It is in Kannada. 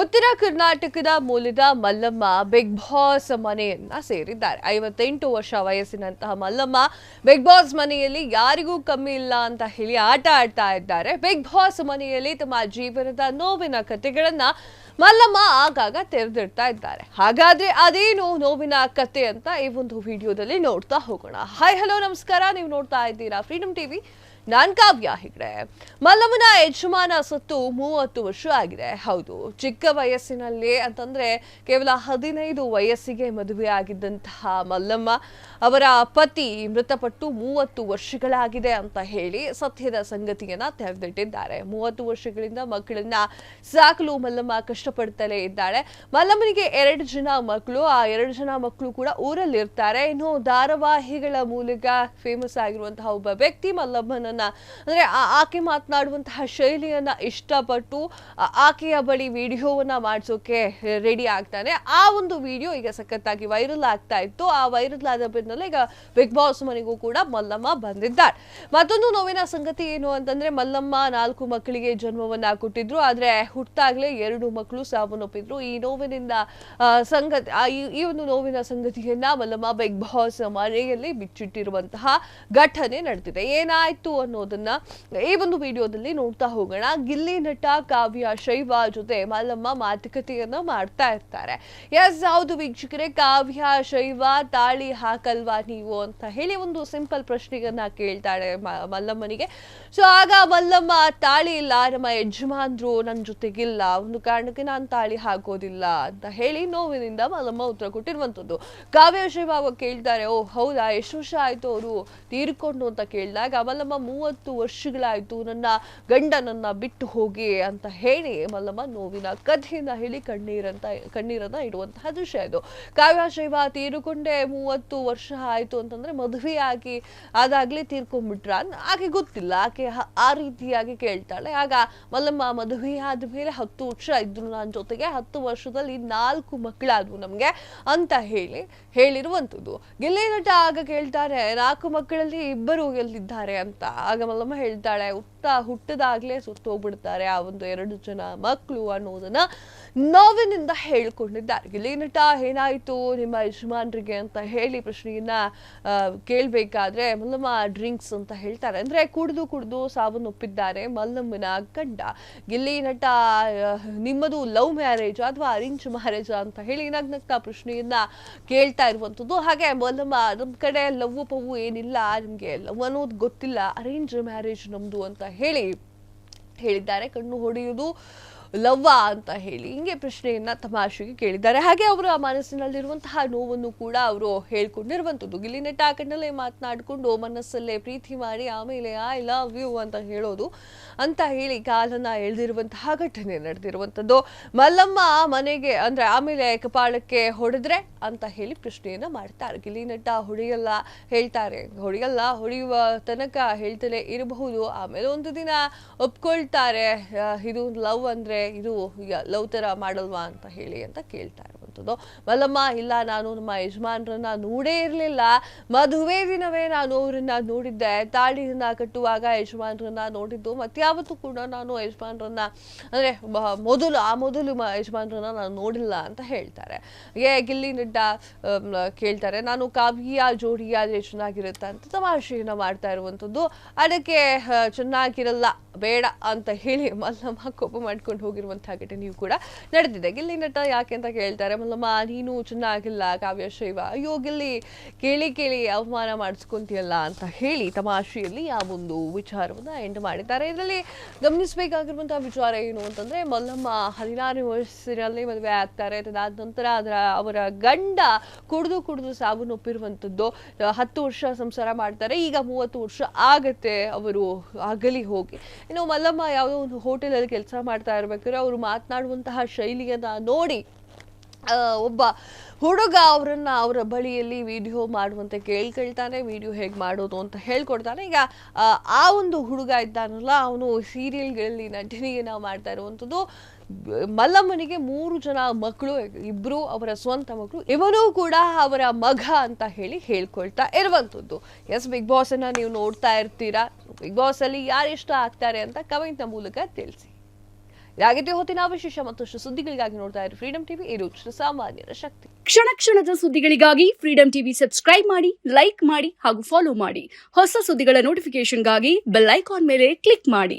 ಉತ್ತರ ಕರ್ನಾಟಕದ ಮೂಲದ ಮಲ್ಲಮ್ಮ, ಬಿಗ್ ಬಾಸ್ ಮನೆಯನ್ನ ಸೇರಿದ್ದಾರೆ. ಐವತ್ತೆಂಟು ವರ್ಷ ವಯಸ್ಸಿನಂತಹ ಮಲ್ಲಮ್ಮ ಬಿಗ್ ಬಾಸ್ ಮನೆಯಲ್ಲಿ ಯಾರಿಗೂ ಕಮ್ಮಿ ಇಲ್ಲ ಅಂತ ಹೇಳಿ ಆಟ ಆಡ್ತಾ ಇದ್ದಾರೆ. ಬಿಗ್ ಬಾಸ್ ಮನೆಯಲ್ಲಿ ತಮ್ಮ ಜೀವನದ ನೋವಿನ ಕಥೆಗಳನ್ನ ಮಲ್ಲಮ್ಮ ಆಗಾಗ ತೆರೆದಿಡ್ತಾ ಇದ್ದಾರೆ. ಹಾಗಾದ್ರೆ ಅದೇನು ನೋವಿನ ಕತೆ ಅಂತ ಈ ಒಂದು ವಿಡಿಯೋದಲ್ಲಿ ನೋಡ್ತಾ ಹೋಗೋಣ. ಹಾಯ್ ಹಲೋ ನಮಸ್ಕಾರ. ನೀವು ನೋಡ್ತಾ ಇದ್ದೀರಾ ಫ್ರೀಡಮ್ ಟಿವಿ ನಾನ್ ಕಾವ್ಯ ಹೆಗ್ಡೆ ಮಲ್ಲಮ್ಮನ ಯಜಮಾನ ಸತ್ತು ಮೂವತ್ತು ವರ್ಷ ಆಗಿದೆ. ಹೌದು, ಚಿಕ್ಕ ವಯಸ್ಸಿನಲ್ಲಿ ಅಂತಂದ್ರೆ ಕೇವಲ ಹದಿನೈದು ವಯಸ್ಸಿಗೆ ಮದುವೆ ಆಗಿದ್ದಂತಹ ಮಲ್ಲಮ್ಮ ಅವರ ಪತಿ ಮೃತಪಟ್ಟು ಮೂವತ್ತು ವರ್ಷಗಳಾಗಿದೆ ಅಂತ ಹೇಳಿ ಸತ್ಯದ ಸಂಗತಿಯನ್ನ ತೆರೆದಿಟ್ಟಿದ್ದಾರೆ ಮೂವತ್ತು ವರ್ಷಗಳಿಂದ ಮಕ್ಕಳನ್ನ ಸಾಕಲು ಮಲ್ಲಮ್ಮ ಕಷ್ಟಪಡ್ತಲೇ ಇದ್ದಾಳೆ. ಮಲ್ಲಮ್ಮನಿಗೆ ಎರಡು ಜನ ಮಕ್ಕಳು, ಆ ಎರಡು ಜನ ಮಕ್ಕಳು ಕೂಡ ಊರಲ್ಲಿ ಇರ್ತಾರೆ ಇನ್ನು ಧಾರಾವಾಹಿಗಳ ಮೂಲಕ ಫೇಮಸ್ ಆಗಿರುವಂತಹ ಒಬ್ಬ ವ್ಯಕ್ತಿ ಮಲ್ಲಮ್ಮನನ್ನ ಅಂದ್ರೆ ಆಕೆ ಮಾತನಾಡುವಂತಹ ಶೈಲಿಯನ್ನ ಇಷ್ಟಪಟ್ಟು ಆಕೆಯ ಬಳಿ ವಿಡಿಯೋವನ್ನ ಮಾಡಿಸೋಕೆ ರೆಡಿ ಆಗ್ತಾನೆ. ಆ ಒಂದು ವಿಡಿಯೋ ಈಗ ಸಖತ್ತಾಗಿ ವೈರಲ್ ಆಗ್ತಾ ಇತ್ತು. ಆ ವೈರಲ್ ಆದ ಬೆನ್ನಲ್ಲೇ ಈಗ ಬಿಗ್ ಬಾಸ್ ಮನೆಗೂ ಕೂಡ ಮಲ್ಲಮ್ಮ ಬಂದಿದ್ದಾರೆ ಮತ್ತೊಂದು ನೋವಿನ ಸಂಗತಿ ಏನು ಅಂತಂದ್ರೆ, ಮಲ್ಲಮ್ಮ ನಾಲ್ಕು ಮಕ್ಕಳಿಗೆ ಜನ್ಮವನ್ನ ಕೊಟ್ಟಿದ್ರು. ಆದ್ರೆ ಹುಟ್ಟಾಗ್ಲೇ ಎರಡು ಮಕ್ಕಳು ಸಾವನ್ನಪ್ಪಿದ್ರು. ಈ ನೋವಿನಿಂದ ಸಂಗತಿ ಈ ಒಂದು ನೋವಿನ ಸಂಗತಿಯನ್ನ ಮಲ್ಲಮ್ಮ ಬಿಗ್ ಬಾಸ್ ಮನೆಯಲ್ಲಿ ಬಿಚ್ಚಿಟ್ಟಿರುವಂತಹ ಘಟನೆ ನಡೆದಿದೆ. ಏನಾಯ್ತು ಅನ್ನೋದನ್ನ ಈ ಒಂದು ವಿಡಿಯೋದಲ್ಲಿ ನೋಡ್ತಾ ಹೋಗೋಣ. ಗಿಲ್ಲಿ ನಟ ಕಾವ್ಯ ಶೈವ ಜೊತೆ ಮಲ್ಲಮ್ಮ ಮಾತುಕತೆಯನ್ನ ಮಾಡ್ತಾ ಇರ್ತಾರೆ. ಎಸ್ ಹೌದು ವೀಕ್ಷಕರೇ, ಕಾವ್ಯ, ಶೈವ ತಾಳಿ ಹಾಕಲ್ವಾ ನೀವು ಅಂತ ಹೇಳಿ ಒಂದು ಸಿಂಪಲ್ ಪ್ರಶ್ನೆಯನ್ನ ಕೇಳ್ತಾಳೆ ಮಲ್ಲಮ್ಮನಿಗೆ. ಸೊ ಆಗ ಮಲ್ಲಮ್ಮ, ತಾಳಿ ಇಲ್ಲ, ನಮ್ಮ ಯಜಮಾನ್ರು ನನ್ನ ಜೊತೆಗಿಲ್ಲ, ಒಂದು ಕಾರಣಕ್ಕೆ ನಾನು ತಾಳಿ ಹಾಕೋದಿಲ್ಲ ಅಂತ ಹೇಳಿ ನೋವಿನಿಂದ ಮಲ್ಲಮ್ಮ ಉತ್ತರ ಕೊಟ್ಟಿರುವಂಥದ್ದು. ಕಾವ್ಯ, ಶೈವ ಕೇಳ್ತಾರೆ ಓ ಹೌದಾ, ಎಷ್ಟು ವರ್ಷ ಆಯ್ತು ಅವರು ತೀರ್ಕೊಂಡು ಅಂತ ಕೇಳಿದಾಗ ಮಲ್ಲಮ್ಮ ಮೂವತ್ತು ವರ್ಷಗಳಾಯಿತು, ನನ್ನ ಗಂಡ ನನ್ನ ಬಿಟ್ಟು ಹೋಗಿ ಅಂತ ಹೇಳಿ ಮಲ್ಲಮ್ಮ ನೋವಿನ ಕಥೆಯನ್ನ ಹೇಳಿ ಕಣ್ಣೀರಂತ, ಕಣ್ಣೀರನ್ನ ಇಡುವಂತಹ ದೃಶ್ಯ ಇದು. ಕಾವ್ಯ ಶೈವ ತೀರಿಕೊಂಡೆ ಮೂವತ್ತು ವರ್ಷ ಆಯ್ತು ಅಂತಂದ್ರೆ ಮದುವೆಯಾಗಿ ಅದಾಗ್ಲೇ ತೀರ್ಕೊಂಡ್ಬಿಟ್ರ ಆಕೆ ಗೊತ್ತಿಲ್ಲ, ಆಕೆ ಆ ರೀತಿಯಾಗಿ ಕೇಳ್ತಾಳೆ. ಆಗ ಮಲ್ಲಮ್ಮ ಮದುವೆ ಆದ್ಮೇಲೆ ಹತ್ತು ವರ್ಷ ಇದ್ರು ನನ್ನ ಜೊತೆಗೆ. ಹತ್ತು ವರ್ಷದಲ್ಲಿ ನಾಲ್ಕು ಮಕ್ಕಳಾದ್ವು ನಮ್ಗೆ ಅಂತ ಹೇಳಿ, ಹೇಳಿರುವಂಥದ್ದು. ಗೆಲ್ಲೇನಟ ನಟ ಆಗ ಕೇಳ್ತಾರೆ, ನಾಲ್ಕು ಮಕ್ಕಳಲ್ಲಿ ಇಬ್ಬರು ಎಲ್ಲಿದ್ದಾರೆ ಅಂತ. ಆಗ ಮಲ್ಲಮ್ಮ ಹೇಳ್ತಾಳೆ ಹುಟ್ಟ ಹುಟ್ಟದಾಗ್ಲೇ ಸುತ್ತೋಗ್ಬಿಡ್ತಾರೆ ಆ ಒಂದು ಎರಡು ಜನ ಮಕ್ಕಳು ಅನ್ನೋದನ್ನ ನೋವಿನಿಂದ ಹೇಳ್ಕೊಂಡಿದ್ದಾರೆ. ಗಿಲ್ಲಿನಟ ಏನಾಯ್ತು? ನಿಮ್ಮ ಯಜಮಾನ್ರಿಗೆ ಅಂತ ಹೇಳಿ ಪ್ರಶ್ನೆಯನ್ನ ಕೇಳಬೇಕಾದ್ರೆ ಮಲ್ಲಮ್ಮ ಡ್ರಿಂಕ್ಸ್ ಅಂತ ಹೇಳ್ತಾರೆ. ಅಂದ್ರೆ ಕುಡಿದು ಕುಡಿದು ಸಾವನ್ನಪ್ಪಿದ್ದಾರೆ ಮಲ್ಲಮ್ಮನ ಗಂಡ. ಗಿಲ್ಲಿ ನಟ ನಿಮ್ಮದು ಲವ್ ಮ್ಯಾರೇಜ್ ಅಥವಾ ಅರೇಂಜ್ ಮ್ಯಾರೇಜ್ ಅಂತ ಹೇಳಿ ನಗ್ನಗ್ತಾ ಪ್ರಶ್ನೆಯನ್ನ ಕೇಳ್ತಾ ಇರುವಂಥದ್ದು ಹಾಗೆ ಮಲ್ಲಮ್ಮ, ನಮ್ ಕಡೆ ಲವ್ ಪವು ಏನಿಲ್ಲ. ನಿಮ್ಗೆ ಲವ್ ಅನ್ನೋದು ಗೊತ್ತಿಲ್ಲ. ಅರೇಂಜ್ ಮ್ಯಾರೇಜ್ ನಮ್ದು ಅಂತ ಹೇಳಿ ಹೇಳಿದ್ದಾರೆ. ಕಣ್ಣು ಹೊಡೆಯುವುದು ಲವ್ವ ಅಂತ ಹೇಳಿ ಹಿಂಗೆ ಪ್ರಶ್ನೆಯನ್ನ ತಮಾಷೆಗೆ ಕೇಳಿದ್ದಾರೆ. ಹಾಗೆ ಅವರ ಮನಸ್ಸಿನಲ್ಲಿರುವಂತಹ ನೋವನ್ನು ಕೂಡ ಅವರು ಹೇಳ್ಕೊಂಡಿರುವಂಥದ್ದು. ಗಿಲ್ಲಿ ನಟ ಆ ಕಣ್ಣಲ್ಲೇ ಮಾತನಾಡಿಕೊಂಡು ಮನಸ್ಸಲ್ಲೇ ಪ್ರೀತಿ ಮಾಡಿ ಆಮೇಲೆ ಐ ಲವ್ ಯು ಅಂತ ಹೇಳೋದು ಅಂತ ಹೇಳಿ ಕಾಲನ್ನ ಎಳೆದಿರುವಂತಹ ಘಟನೆ ನಡೆದಿರುವಂಥದ್ದು. ಮಲ್ಲಮ್ಮ ಮನೆಗೆ ಅಂದ್ರೆ ಆಮೇಲೆ ಕಪಾಳಕ್ಕೆ ಹೊಡೆದ್ರೆ ಅಂತ ಹೇಳಿ ಪ್ರಶ್ನೆಯನ್ನ ಮಾಡ್ತಾರೆ. ಗಿಲಿ ನಟ ಹೊಡೆಯಲ್ಲ, ಹೇಳ್ತಾರೆ. ಹೊಡೆಯಲ್ಲ, ಹೊಡೆಯುವ ತನಕ ಹೇಳ್ತಲೇ ಇರಬಹುದು. ಆಮೇಲೆ ಒಂದು ದಿನ ಒಪ್ಕೊಳ್ತಾರೆ. ಇದು ಲವ್ ಅಂದ್ರೆ ಇದು ಲವ್ ಥರ ಮಾಡಲ್ವಾ ಅಂತ ಹೇಳಿ ಅಂತ ಕೇಳ್ತಾ ಇರುವಂಥದ್ದು ಮಲ್ಲಮ್ಮ, ಇಲ್ಲ, ನಾನು ನಮ್ಮ ಯಜಮಾನ್ರನ್ನ ನೋಡೇ ಇರಲಿಲ್ಲ. ಮದುವೆ ದಿನವೇ ನಾನು ಅವರನ್ನ ನೋಡಿದ್ದೆ. ತಾಳಿಯನ್ನ ಕಟ್ಟುವಾಗ ಯಜಮಾನ್ರನ್ನ ನೋಡಿದ್ದು. ಮತ್ಯಾವತ್ತೂ ಕೂಡ ನಾನು ಯಜಮಾನ್ರನ್ನ, ಅಂದ್ರೆ ಮೊದಲು, ಆ ಮೊದಲು ಯಜಮಾನರನ್ನ ನಾನು ನೋಡಿಲ್ಲ ಅಂತ ಹೇಳ್ತಾರೆ. ಏ ಗಿಲ್ಲಿ ನಡ್ಡ ಕೇಳ್ತಾರೆ, ನಾನು ಕಾವ್ಯ ಜೋಡಿಯಾದ್ರೆ ಚೆನ್ನಾಗಿರುತ್ತೆ ಅಂತ ತಮಾಷೆಯನ್ನ ಮಾಡ್ತಾ ಇರುವಂಥದ್ದು ಅದಕ್ಕೆ ಚೆನ್ನಾಗಿರಲ್ಲ, ಬೇಡ ಅಂತ ಹೇಳಿ ಮಲ್ಲಮ್ಮ ಕೋಪ ಮಾಡ್ಕೊಂಡು ಹೋಗಿರುವಂತಹ ಘಟನೆಯೂ ಕೂಡ ನಡೆದಿದೆ. ಗಿಲ್ಲಿ ನಟ ಯಾಕೆ ಅಂತ ಕೇಳ್ತಾರೆ ಮಲ್ಲಮ್ಮ, ನೀನು ಚೆನ್ನಾಗಿಲ್ಲ ಕಾವ್ಯಶೈವ ಅಯ್ಯೋ, ಗಿಲ್ಲಿ, ಕೇಳಿ ಕೇಳಿ ಅವಮಾನ ಮಾಡಿಸ್ಕೊಂತೀಯಲ್ಲ ಅಂತ ಹೇಳಿ ತಮಾಷೆಯಲ್ಲಿ ಆ ಒಂದು ವಿಚಾರವನ್ನು ಎಂಡ್ ಮಾಡಿದ್ದಾರೆ. ಇದರಲ್ಲಿ ಗಮನಿಸಬೇಕಾಗಿರುವಂತಹ ವಿಚಾರ ಏನು ಅಂತಂದ್ರೆ, ಮಲ್ಲಮ್ಮ ಹದಿನಾರು ವಯಸ್ಸಿನಲ್ಲಿ ಮದುವೆ ಆಗ್ತಾರೆ. ಅದಾದ ನಂತರ ಅದರ, ಅವರ ಗಂಡ ಕುಡಿದು ಕುಡಿದು ಸಾವು ನೊಪ್ಪಿರುವಂಥದ್ದು ಹತ್ತು ವರ್ಷ ಸಂಸಾರ ಮಾಡ್ತಾರೆ. ಈಗ ಮೂವತ್ತು ವರ್ಷ ಆಗತ್ತೆ ಅವರು ಅಗಲಿ ಹೋಗಿ. ಇನ್ನು ಮಲ್ಲಮ್ಮ ಯಾವುದೋ ಒಂದು ಹೋಟೆಲಲ್ಲಿ ಕೆಲಸ ಮಾಡ್ತಾ ಇರ್ಬೇಕಾದ್ರೆ ಅವರು ಮಾತನಾಡುವಂತಹ ಶೈಲಿಯನ್ನ ನೋಡಿ ಒಬ್ಬ ಹುಡುಗ ಅವರನ್ನ ಅವರ ಬಳಿಯಲ್ಲಿ ವಿಡಿಯೋ ಮಾಡುವಂತೆ ಕೇಳ್ಕೊಳ್ತಾನೆ ವಿಡಿಯೋ ಹೇಗೆ ಮಾಡೋದು ಅಂತ ಹೇಳ್ಕೊಡ್ತಾನೆ. ಈಗ ಆ, ಒಂದು ಹುಡುಗ ಇದ್ದಾನಲ್ಲ ಅವನು ಸೀರಿಯಲ್ಗಳಲ್ಲಿ ನಟನೆಯನ್ನ ಮಾಡ್ತಾ ಇರುವಂಥದ್ದು. ಮಲ್ಲಮ್ಮನಿಗೆ ಮೂರು ಜನ ಮಕ್ಕಳು ಇಬ್ಬರು ಅವರ ಸ್ವಂತ ಮಕ್ಕಳು ಇವನು ಕೂಡ ಅವರ ಮಗ ಅಂತ ಹೇಳಿ ಹೇಳ್ಕೊಳ್ತಾ ಇರುವಂಥದ್ದು. ಎಸ್ ಬಿಗ್ ಬಾಸನ್ನು ನೀವು ನೋಡ್ತಾ ಇರ್ತೀರಾ? ಬಿಗ್ ಬಾಸಲ್ಲಿ ಯಾರು ಇಷ್ಟ ಆಗ್ತಾರೆ ಅಂತ ಕಮೆಂಟ್ನ ಮೂಲಕ ತಿಳಿಸಿ. ಇದಾಗಿದ್ದೇ ಹೊತ್ತಿನ ವಿಶೇಷ ಮತ್ತಷ್ಟು ಸುದ್ದಿಗಳಿಗಾಗಿ ನೋಡ್ತಾ ಇರೋ ಫ್ರೀಡಂ ಟಿವಿ ಇದು ಸಾಮಾನ್ಯರ ಶಕ್ತಿ. ಕ್ಷಣ ಕ್ಷಣದ ಸುದ್ದಿಗಳಿಗಾಗಿ ಫ್ರೀಡಂ ಟಿವಿ ಸಬ್ಸ್ಕ್ರೈಬ್ ಮಾಡಿ ಲೈಕ್ ಮಾಡಿ ಹಾಗೂ ಫಾಲೋ ಮಾಡಿ. ಹೊಸ ಸುದ್ದಿಗಳ ನೋಟಿಫಿಕೇಶನ್ಗಾಗಿ ಬೆಲ್ ಐಕಾನ್ ಮೇಲೆ ಕ್ಲಿಕ್ ಮಾಡಿ.